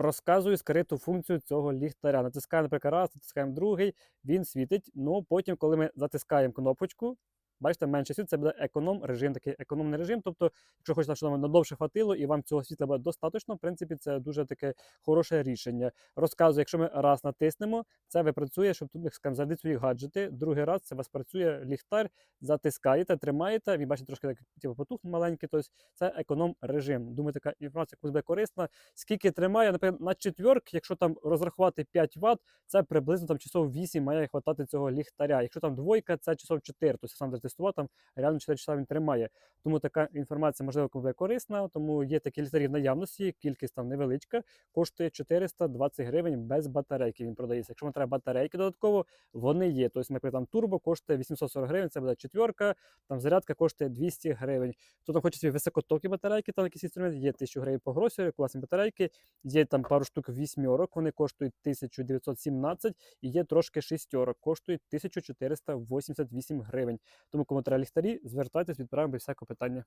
Розказую скриту функцію цього ліхтаря. Натискаємо, наприклад, раз, натискаємо другий, він світить. Ну потім, коли ми затискаємо кнопочку, бачите, менше світ, це буде економ режим, такий економний режим. Тобто, якщо хочете, щоб вам надовше хватило і вам цього світла буде достатньо, в принципі, це дуже таке хороше рішення. Розказую, якщо ми раз натиснемо, це випрацює, щоб тут скажімо, зарядити свої гаджети. Другий раз це вас працює ліхтар, затискаєте, тримаєте. Він бачите, трошки так типу, потух маленький. Тобто це економ режим. Думаю, така інформація буде корисна. Скільки тримає, наприклад, на четверк, якщо там розрахувати 5 Вт, це приблизно там часов 8 має хватати цього ліхтаря. Якщо там двойка, це часов 4. Тобто сам затестував, там реально 4 часа він тримає. Тому така інформація можливо буде корисна. Тому є такі ліхтарі в наявності, кількість там невеличка, коштує 420 гривень без батарейки. Він продається. Якщо вам треба батарейки додатково, вони є. Тобто, наприклад, там турбо коштує 840 гривень, це буде четверка, там зарядка коштує 200 гривень. Хто там хоче собі високотокі батарейки, там якісь інструменти, є 1000 гривень по гросі, класні батарейки. Є там пару штук вісьмерок, вони коштують 1917 і є трошки шістьорок, коштують 1488 гривень. Тому треба ліхтарі, звертайтесь, відправимо всякого питання.